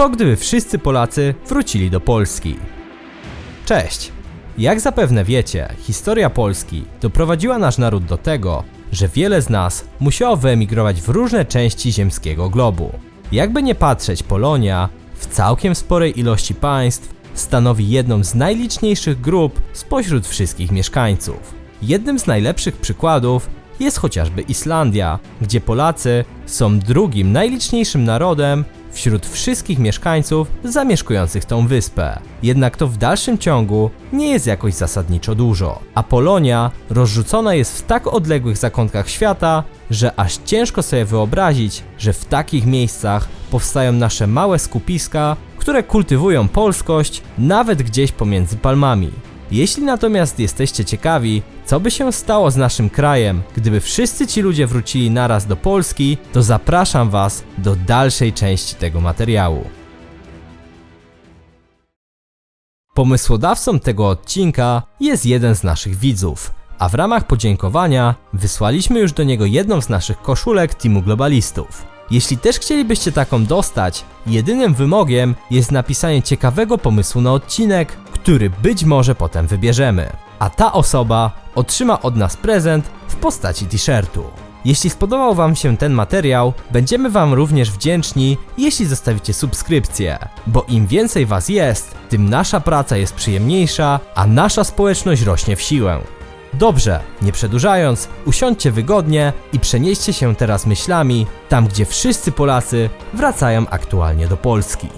Co gdyby wszyscy Polacy wrócili do Polski? Cześć! Jak zapewne wiecie, historia Polski doprowadziła nasz naród do tego, że wiele z nas musiało wyemigrować w różne części ziemskiego globu. Jakby nie patrzeć, Polonia w całkiem sporej ilości państw stanowi jedną z najliczniejszych grup spośród wszystkich mieszkańców. Jednym z najlepszych przykładów jest chociażby Islandia, gdzie Polacy są drugim najliczniejszym narodem wśród wszystkich mieszkańców zamieszkujących tą wyspę. Jednak to w dalszym ciągu nie jest jakoś zasadniczo dużo, a Polonia rozrzucona jest w tak odległych zakątkach świata, że aż ciężko sobie wyobrazić, że w takich miejscach powstają nasze małe skupiska, które kultywują polskość nawet gdzieś pomiędzy palmami. Jeśli natomiast jesteście ciekawi, co by się stało z naszym krajem, gdyby wszyscy ci ludzie wrócili naraz do Polski, to zapraszam Was do dalszej części tego materiału. Pomysłodawcą tego odcinka jest jeden z naszych widzów, a w ramach podziękowania wysłaliśmy już do niego jedną z naszych koszulek Teamu Globalistów. Jeśli też chcielibyście taką dostać, jedynym wymogiem jest napisanie ciekawego pomysłu na odcinek, który być może potem wybierzemy. A ta osoba otrzyma od nas prezent w postaci t-shirtu. Jeśli spodobał Wam się ten materiał, będziemy Wam również wdzięczni, jeśli zostawicie subskrypcję, bo im więcej Was jest, tym nasza praca jest przyjemniejsza, a nasza społeczność rośnie w siłę. Dobrze, nie przedłużając, usiądźcie wygodnie i przenieście się teraz myślami tam, gdzie wszyscy Polacy wracają aktualnie do Polski.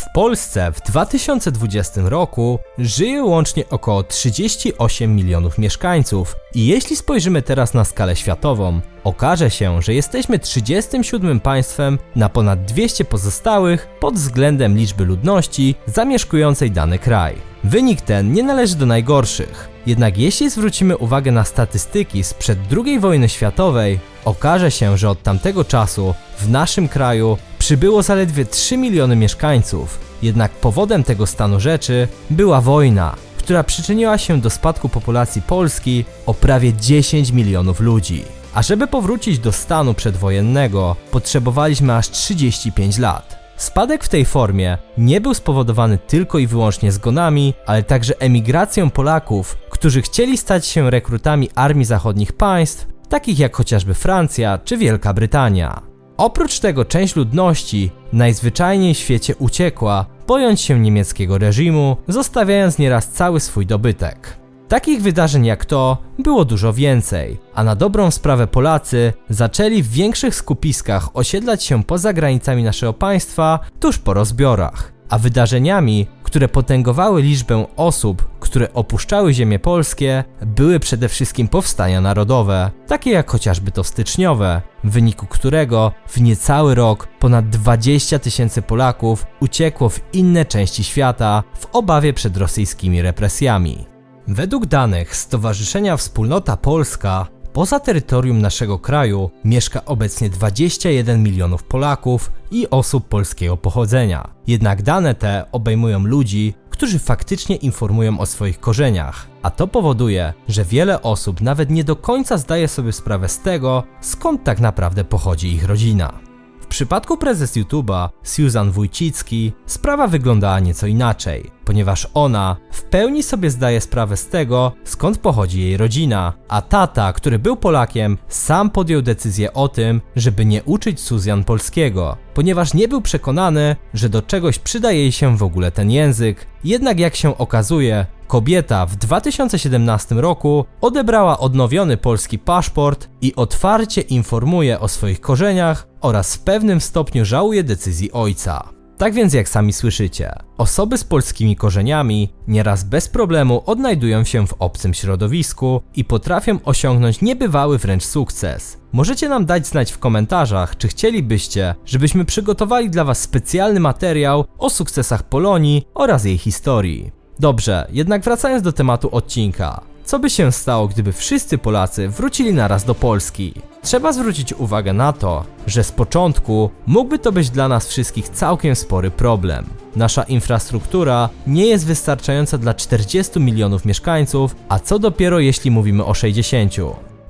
W Polsce w 2020 roku żyje łącznie około 38 milionów mieszkańców i jeśli spojrzymy teraz na skalę światową, okaże się, że jesteśmy 37 państwem na ponad 200 pozostałych pod względem liczby ludności zamieszkującej dany kraj. Wynik ten nie należy do najgorszych, jednak jeśli zwrócimy uwagę na statystyki sprzed II wojny światowej, okaże się, że od tamtego czasu w naszym kraju przybyło zaledwie 3 miliony mieszkańców. Jednak powodem tego stanu rzeczy była wojna, która przyczyniła się do spadku populacji Polski o prawie 10 milionów ludzi. A żeby powrócić do stanu przedwojennego, potrzebowaliśmy aż 35 lat. Spadek w tej formie nie był spowodowany tylko i wyłącznie zgonami, ale także emigracją Polaków, którzy chcieli stać się rekrutami armii zachodnich państw, takich jak chociażby Francja czy Wielka Brytania. Oprócz tego część ludności najzwyczajniej w świecie uciekła, bojąc się niemieckiego reżimu, zostawiając nieraz cały swój dobytek. Takich wydarzeń jak to było dużo więcej, a na dobrą sprawę Polacy zaczęli w większych skupiskach osiedlać się poza granicami naszego państwa tuż po rozbiorach. A wydarzeniami, które potęgowały liczbę osób, które opuszczały ziemię polskie, były przede wszystkim powstania narodowe, takie jak chociażby to styczniowe, w wyniku którego w niecały rok ponad 20 tysięcy Polaków uciekło w inne części świata w obawie przed rosyjskimi represjami. Według danych Stowarzyszenia Wspólnota Polska, poza terytorium naszego kraju mieszka obecnie 21 milionów Polaków i osób polskiego pochodzenia. Jednak dane te obejmują ludzi, którzy faktycznie informują o swoich korzeniach, a to powoduje, że wiele osób nawet nie do końca zdaje sobie sprawę z tego, skąd tak naprawdę pochodzi ich rodzina. W przypadku prezes YouTube'a, Susan Wójcicki, sprawa wyglądała nieco inaczej, ponieważ ona w pełni sobie zdaje sprawę z tego, skąd pochodzi jej rodzina, a tata, który był Polakiem, sam podjął decyzję o tym, żeby nie uczyć Susan polskiego, ponieważ nie był przekonany, że do czegoś przyda jej się w ogóle ten język. Jednak jak się okazuje, kobieta w 2017 roku odebrała odnowiony polski paszport i otwarcie informuje o swoich korzeniach oraz w pewnym stopniu żałuje decyzji ojca. Tak więc jak sami słyszycie, osoby z polskimi korzeniami nieraz bez problemu odnajdują się w obcym środowisku i potrafią osiągnąć niebywały wręcz sukces. Możecie nam dać znać w komentarzach, czy chcielibyście, żebyśmy przygotowali dla Was specjalny materiał o sukcesach Polonii oraz jej historii. Dobrze, jednak wracając do tematu odcinka. Co by się stało, gdyby wszyscy Polacy wrócili naraz do Polski? Trzeba zwrócić uwagę na to, że z początku mógłby to być dla nas wszystkich całkiem spory problem. Nasza infrastruktura nie jest wystarczająca dla 40 milionów mieszkańców, a co dopiero jeśli mówimy o 60.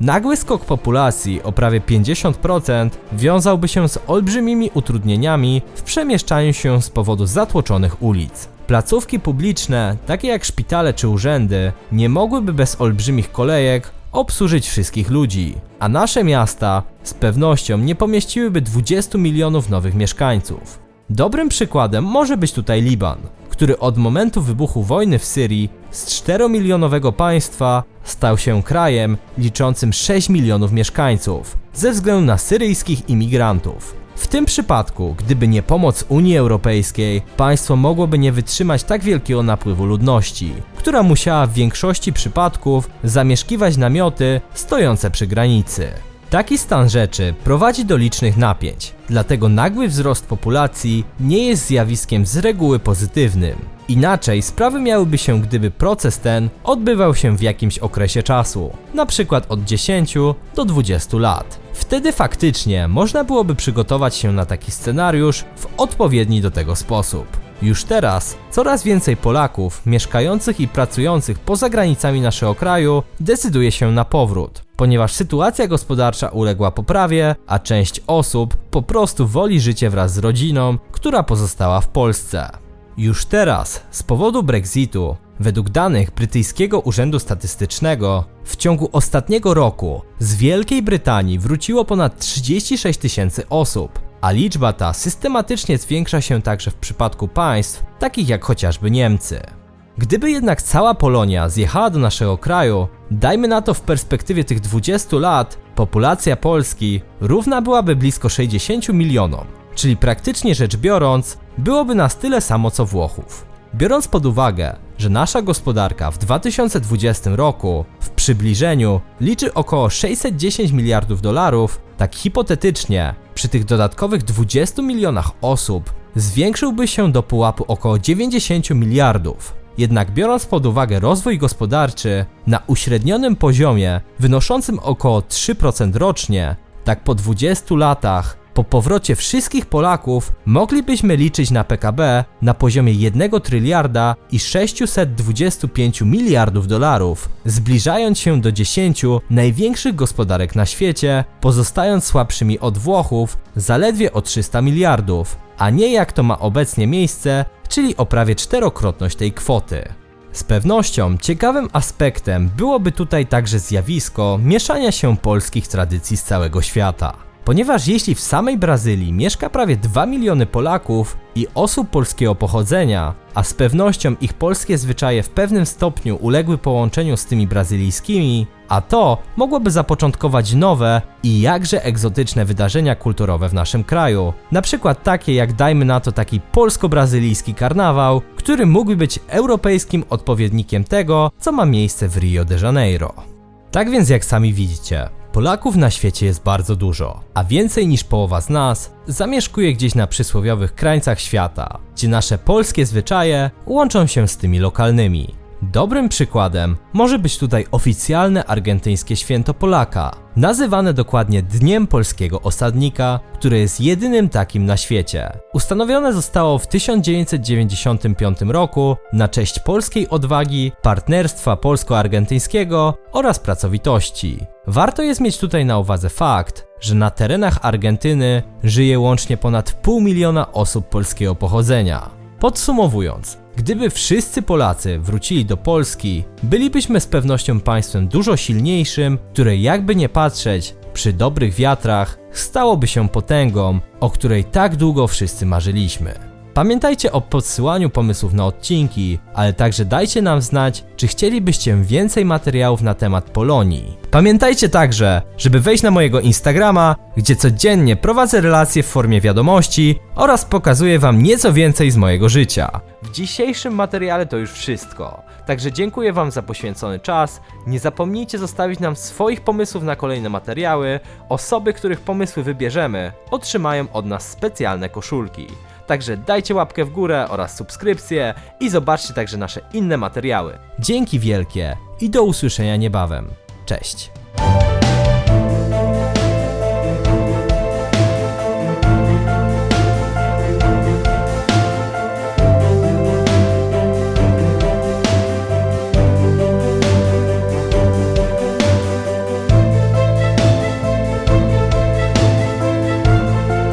Nagły skok populacji o prawie 50% wiązałby się z olbrzymimi utrudnieniami w przemieszczaniu się z powodu zatłoczonych ulic. Placówki publiczne, takie jak szpitale czy urzędy, nie mogłyby bez olbrzymich kolejek obsłużyć wszystkich ludzi, a nasze miasta z pewnością nie pomieściłyby 20 milionów nowych mieszkańców. Dobrym przykładem może być tutaj Liban, który od momentu wybuchu wojny w Syrii z 4-milionowego państwa stał się krajem liczącym 6 milionów mieszkańców ze względu na syryjskich imigrantów. W tym przypadku, gdyby nie pomoc Unii Europejskiej, państwo mogłoby nie wytrzymać tak wielkiego napływu ludności, która musiała w większości przypadków zamieszkiwać namioty stojące przy granicy. Taki stan rzeczy prowadzi do licznych napięć, dlatego nagły wzrost populacji nie jest zjawiskiem z reguły pozytywnym. Inaczej sprawy miałyby się, gdyby proces ten odbywał się w jakimś okresie czasu, na przykład od 10 do 20 lat. Wtedy faktycznie można byłoby przygotować się na taki scenariusz w odpowiedni do tego sposób. Już teraz coraz więcej Polaków mieszkających i pracujących poza granicami naszego kraju decyduje się na powrót, ponieważ sytuacja gospodarcza uległa poprawie, a część osób po prostu woli życie wraz z rodziną, która pozostała w Polsce. Już teraz, z powodu Brexitu, według danych brytyjskiego Urzędu Statystycznego, w ciągu ostatniego roku z Wielkiej Brytanii wróciło ponad 36 tysięcy osób, a liczba ta systematycznie zwiększa się także w przypadku państw takich jak chociażby Niemcy. Gdyby jednak cała Polonia zjechała do naszego kraju, dajmy na to w perspektywie tych 20 lat, populacja Polski równa byłaby blisko 60 milionom, czyli praktycznie rzecz biorąc, byłoby nas tyle samo co Włochów. Biorąc pod uwagę, że nasza gospodarka w 2020 roku w przybliżeniu liczy około 610 miliardów dolarów, tak hipotetycznie, przy tych dodatkowych 20 milionach osób zwiększyłby się do pułapu około 90 miliardów. Jednak biorąc pod uwagę rozwój gospodarczy na uśrednionym poziomie wynoszącym około 3% rocznie, tak po 20 latach po powrocie wszystkich Polaków moglibyśmy liczyć na PKB na poziomie 1 tryliarda i 625 miliardów dolarów, zbliżając się do 10 największych gospodarek na świecie, pozostając słabszymi od Włochów zaledwie o 300 miliardów, a nie jak to ma obecnie miejsce, czyli o prawie czterokrotność tej kwoty. Z pewnością ciekawym aspektem byłoby tutaj także zjawisko mieszania się polskich tradycji z całego świata. Ponieważ jeśli w samej Brazylii mieszka prawie 2 miliony Polaków i osób polskiego pochodzenia, a z pewnością ich polskie zwyczaje w pewnym stopniu uległy połączeniu z tymi brazylijskimi, a to mogłoby zapoczątkować nowe i jakże egzotyczne wydarzenia kulturowe w naszym kraju. Na przykład takie jak dajmy na to taki polsko-brazylijski karnawał, który mógłby być europejskim odpowiednikiem tego, co ma miejsce w Rio de Janeiro. Tak więc jak sami widzicie, Polaków na świecie jest bardzo dużo, a więcej niż połowa z nas zamieszkuje gdzieś na przysłowiowych krańcach świata, gdzie nasze polskie zwyczaje łączą się z tymi lokalnymi. Dobrym przykładem może być tutaj oficjalne argentyńskie święto Polaka, nazywane dokładnie Dniem Polskiego Osadnika, które jest jedynym takim na świecie. Ustanowione zostało w 1995 roku na cześć polskiej odwagi, partnerstwa polsko-argentyńskiego oraz pracowitości. Warto jest mieć tutaj na uwadze fakt, że na terenach Argentyny żyje łącznie ponad pół miliona osób polskiego pochodzenia. Podsumowując, gdyby wszyscy Polacy wrócili do Polski, bylibyśmy z pewnością państwem dużo silniejszym, które jakby nie patrzeć, przy dobrych wiatrach stałoby się potęgą, o której tak długo wszyscy marzyliśmy. Pamiętajcie o podsyłaniu pomysłów na odcinki, ale także dajcie nam znać, czy chcielibyście więcej materiałów na temat Polonii. Pamiętajcie także, żeby wejść na mojego Instagrama, gdzie codziennie prowadzę relacje w formie wiadomości oraz pokazuję Wam nieco więcej z mojego życia. W dzisiejszym materiale to już wszystko, także dziękuję Wam za poświęcony czas. Nie zapomnijcie zostawić nam swoich pomysłów na kolejne materiały. Osoby, których pomysły wybierzemy, otrzymają od nas specjalne koszulki. Także dajcie łapkę w górę oraz subskrypcję i zobaczcie także nasze inne materiały. Dzięki wielkie i do usłyszenia niebawem. Cześć.